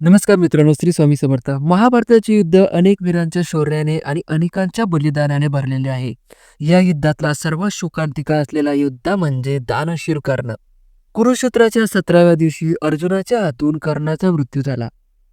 नमस्कार मित्रांनो श्री स्वामी समर्थ. महाभारताचे युद्ध अनेक वीरांच्या शौर्याने आणि अनेकांच्या बलिदानाने भरलेले आहे. या युद्धातला सर्वात शोकांतिका असलेला युद्ध म्हणजे दानशीर कर्ण. कुरुक्षेत्राच्या सतराव्या दिवशी अर्जुनाच्या हातून कर्णाचा मृत्यू झाला.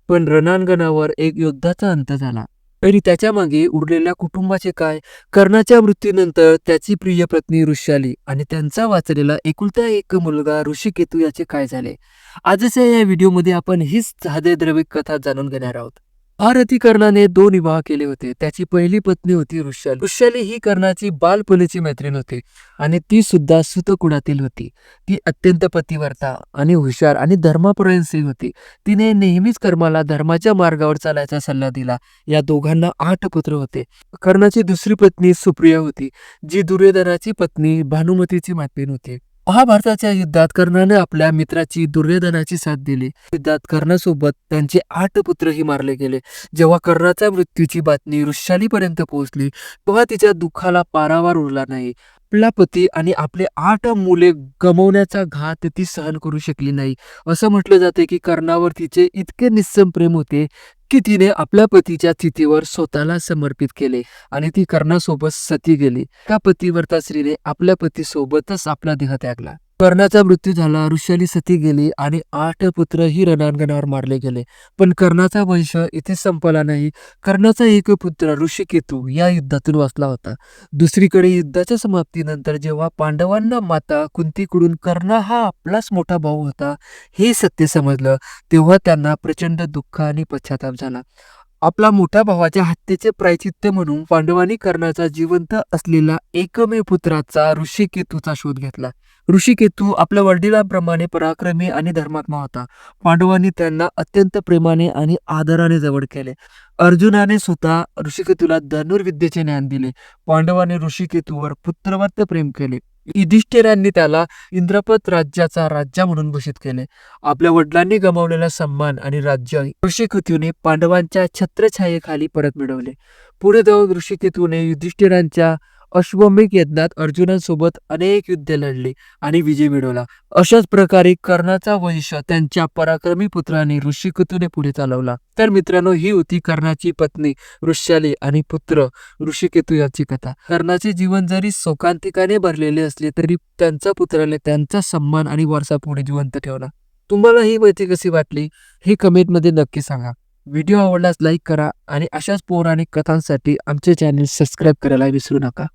पण रणांगणावर एक युद्धाचा अंत झाला. आणि त्याच्यामागे उरलेल्या कुटुंबाचे काय? कर्णाच्या मृत्यूनंतर त्याची प्रिय पत्नी ऋषाली आणि त्यांचा वाचलेला एकुलता एक मुलगा ऋषिकेतू याचे काय झाले? आजच्या या व्हिडिओमध्ये आपण हीच हृदयद्रविक कथा जाणून घेणार आहोत. आरती कर्णाने दोन विवाह केले होते. त्याची पहिली पत्नी होती ऋषाली. ऋषाली ही कर्णाची बालपणीची मैत्रीण होती आणि ती सुद्धा सुतकुळातील होती. ती अत्यंत पतिवर्ता आणि हुशार आणि धर्मापरायणसी होती. तिने नेहमीच कर्माला धर्माच्या मार्गावर चालायचा सल्ला दिला. या दोघांना आठ पुत्र होते. कर्णाची दुसरी पत्नी सुप्रिया होती जी दुर्योधनाची पत्नी भानुमतीची मैत्रीण होती. महाभारताच्या युद्धात कर्णाने आपल्या मित्राची दुर्योधनाची साथ दिली. युद्धात कर्णासोबत त्यांचे आठ पुत्रही मारले गेले. जेव्हा कर्णाच्या मृत्यूची बातमी ऋषालीपर्यंत पोहोचली तेव्हा तिच्या दुःखाला पारावार उरला नाही. आपला पती आणि आपले आठ मुले गमवण्याचा घात ती सहन करू शकली नाही. असं म्हटलं जाते की कर्णावर तिचे इतके निस्सम प्रेम होते की तिने आपल्या पतीच्या स्थितीवर स्वतःला समर्पित केले आणि ती कर्णासोबत सती गेली. त्या पतिव्रता स्त्रीने आपल्या पतीसोबतच आपला देह त्यागला. कर्णाचा मृत्यू झाला ऋषाली सती गेली आणि आठ पुत्रही रणांगणावर मारले गेले. पण कर्णाचा वंश इथे संपला नाही. कर्णाचा एक पुत्र ऋषिकेतू या युद्धातून वाचला होता. दुसरीकडे युद्धाच्या समाप्तीनंतर जेव्हा पांडवांना माता कुंतीकडून कर्ण हा आपलाच मोठा भाऊ होता हे सत्य समजलं तेव्हा त्यांना प्रचंड दुःख आणि पश्चाताप झाला. आपला मोठ्या भावाच्या हत्येचे प्रायचित्य म्हणून पांडवांनी कर्णाचा जिवंत असलेला एकमेव पुत्राचा ऋषिकेतूचा शोध घेतला. ऋषिकेतू आपल्या वडिलांप्रमाणे पराक्रमी आणि धर्मात्मा होता. पांडवांनी त्यांना अत्यंत प्रेमाने आणि आदराने जवळ केले. अर्जुनाने स्वतः ऋषिकेतूला धनुर्विद्येचे ज्ञान दिले. पांडवाने ऋषिकेतूवर पुत्रवत प्रेम केले. युधिष्ठिरांनी त्याला इंद्रपत राज्याचा राजा म्हणून घोषित केले. आपल्या वडिलांनी गमावलेला सन्मान आणि राज्य ऋषिकेतूने पांडवांच्या छत्रछायेखाली परत मिळवले. पुढे जाऊन ऋषिकेतूने युधिष्ठिरांच्या अश्वमेघ यज्ञात अर्जुनांसोबत अनेक युद्धे लढली आणि विजय मिळवला. अशाच प्रकारे कर्णाचा वंश त्यांच्या पराक्रमी पुत्राने ऋषिकेतूने पुढे चालवला. तर मित्रांनो ही होती कर्णाची पत्नी ऋष्याली आणि पुत्र ऋषिकेतू याची कथा. कर्णाचे जीवन जरी शोकांतिकाने भरलेले असले तरी त्यांच्या पुत्राने त्यांचा सन्मान आणि वारसा पुढे जिवंत ठेवला. तुम्हाला ही माहिती कशी वाटली हे कमेंटमध्ये नक्की सांगा. व्हिडिओ आवडल्यास लाईक करा आणि अशाच पौराणिक कथांसाठी आमचे चॅनल सबस्क्राईब करायला विसरू नका.